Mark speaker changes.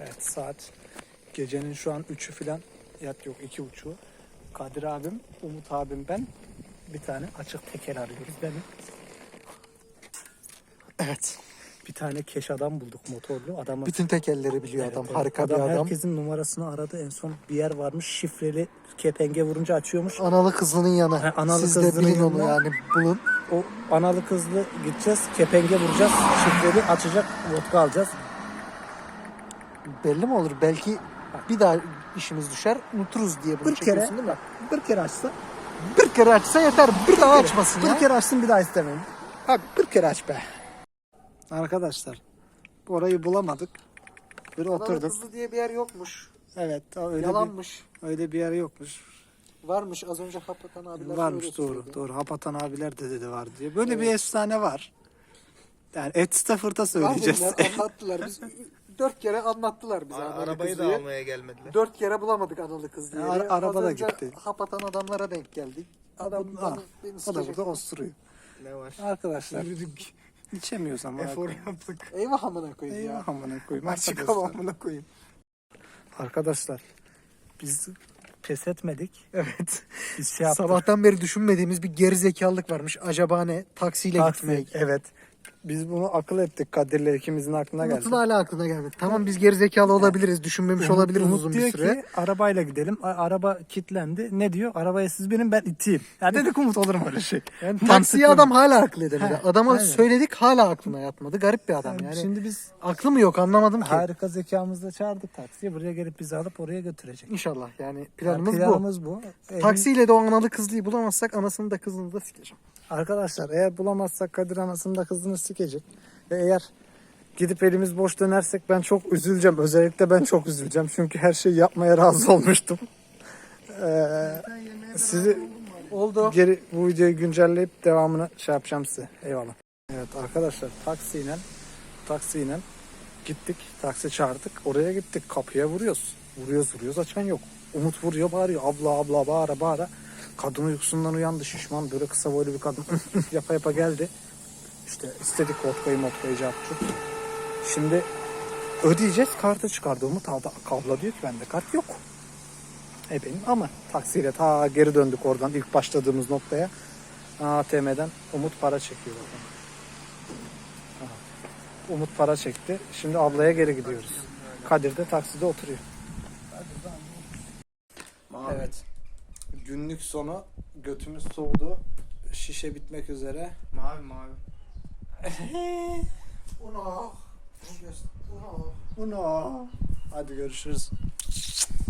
Speaker 1: Evet saat gecenin şu an 3'ü falan yat yok 2.30'u. Kadir abim, Umut abim ben bir tane açık teker arıyoruz benim. Evet. Bir tane keş adam bulduk motorlu. Adamı
Speaker 2: Bütün tekerleri biliyor
Speaker 1: Evet,
Speaker 2: adam.
Speaker 1: evet.
Speaker 2: Harika bir adam.
Speaker 1: Herkesin numarasını aradı. En son bir yer varmış. Şifreli kepenge vurunca açıyormuş.
Speaker 2: Analı kızlının yanı.
Speaker 1: Ha, analı
Speaker 2: Siz de
Speaker 1: kızlının
Speaker 2: bilin onu
Speaker 1: yanına.
Speaker 2: yani. Bulun.
Speaker 1: O analı kızlı gideceğiz. Kepenge vuracağız. Şifreli açacak. Vodka alacağız.
Speaker 2: Belli mi olur? Belki bir daha işimiz düşer. Unuturuz diye bunu
Speaker 1: Bir kere
Speaker 2: çekiyorsun değil mi?
Speaker 1: bak, bir kere açsa
Speaker 2: Bir kere açsa yeter. Bir daha açmasın
Speaker 1: bir
Speaker 2: ya.
Speaker 1: kere açsın bir daha istemem. Abi bir kere aç be. Arkadaşlar orayı bulamadık. Bir oturduk.
Speaker 2: kızlı diye bir yer yokmuş.
Speaker 1: Evet öyle bir,
Speaker 2: Yalanmış.
Speaker 1: öyle bir yer yokmuş.
Speaker 2: Varmış. Az önce Hapatan abiler
Speaker 1: Varmış doğru
Speaker 2: söyledi.
Speaker 1: doğru. Hapatan abiler de dedi var diye. Böyle bir efsane var. Yani Ed Stafford'a söyleyeceğiz.
Speaker 2: Dediler, anlattılar. Biz dört kere anlattılar bize.
Speaker 3: A-
Speaker 2: analı
Speaker 3: Arabayı da almaya gelmediler.
Speaker 2: Dört kere bulamadık analı kız diye.
Speaker 1: Ara- araba da gitti.
Speaker 2: Hapatan adamlara denk geldik.
Speaker 1: Adam ha,
Speaker 2: beni
Speaker 1: o da
Speaker 2: sıkacak.
Speaker 1: burada osturuyor.
Speaker 3: Ne var?
Speaker 1: Arkadaşlar içemiyoruz ama.
Speaker 3: Efor yaptık.
Speaker 2: Eyvah amına koyayım ya.
Speaker 1: Eyvah amına koyayım.
Speaker 3: Açık
Speaker 1: Arkadaşlar.
Speaker 3: hava amına koyayım.
Speaker 1: Arkadaşlar biz pes etmedik. Evet. Biz şey yaptık.
Speaker 2: Sabahtan beri düşünmediğimiz bir gerizekalılık varmış. Acaba ne? Taksiyle
Speaker 1: Taksi,
Speaker 2: gitmek.
Speaker 1: Evet. Biz bunu akıl ettik Kadir'le ikimizin aklına geldi.
Speaker 2: Umut'un hala aklına gelmedi. Tamam biz gerizekalı olabiliriz. Düşünmemiş
Speaker 1: Umut-
Speaker 2: olabiliriz
Speaker 1: Umut
Speaker 2: uzun
Speaker 1: diyor
Speaker 2: bir süre.
Speaker 1: ki arabayla gidelim. A- araba kilitlendi. Ne diyor? Arabaya siz binin ben iteyim. Ya dedik Umut olur mu öyle şey?
Speaker 2: Yani taksiye adam hala akıl edemedi.
Speaker 1: He,
Speaker 2: Adama
Speaker 1: aynen.
Speaker 2: söyledik hala aklına yatmadı. Garip bir adam
Speaker 1: Yani. Şimdi biz
Speaker 2: Aklı mı yok anlamadım ki.
Speaker 1: harika zekamızla çağırdık taksiye. Buraya gelip bizi alıp oraya götürecek.
Speaker 2: İnşallah yani
Speaker 1: Yani
Speaker 2: planımız,
Speaker 1: planımız bu. Emin-
Speaker 2: Taksiyle de o analı kızlıyı bulamazsak anasını da kızını da sikeceğim.
Speaker 1: Arkadaşlar eğer bulamazsak Kadir anasını da kızını sikecek. Ve eğer gidip elimiz boş dönersek ben çok üzüleceğim. Özellikle ben çok üzüleceğim. Çünkü her şeyi yapmaya razı olmuştum. Ee, sizi
Speaker 2: Oldu.
Speaker 1: geri bu videoyu güncelleyip devamını şey yapacağım size. Eyvallah. Evet arkadaşlar taksiyle taksiyle gittik. Taksi çağırdık. Oraya gittik. Kapıya vuruyoruz. Vuruyoruz vuruyoruz açan yok. Umut vuruyor bağırıyor. Abla abla bağıra bağıra. Kadın uykusundan uyandı şişman. Böyle kısa boylu bir kadın yapa yapa geldi. İşte istedik vodkayı motkayı çarptı. Şimdi ödeyeceğiz. Kartı çıkardı Umut. Abla, abla diyor ki bende kart yok. E benim ama taksiyle ta geri döndük oradan ilk başladığımız noktaya. ATM'den Umut para çekiyor. Aha. Umut para çekti. Şimdi ablaya geri gidiyoruz. Kadir de takside oturuyor. Evet. Günlük sonu götümüz soğudu. Şişe bitmek üzere.
Speaker 3: Mavi mavi.
Speaker 2: Uno.
Speaker 1: Uno. Hadi görüşürüz.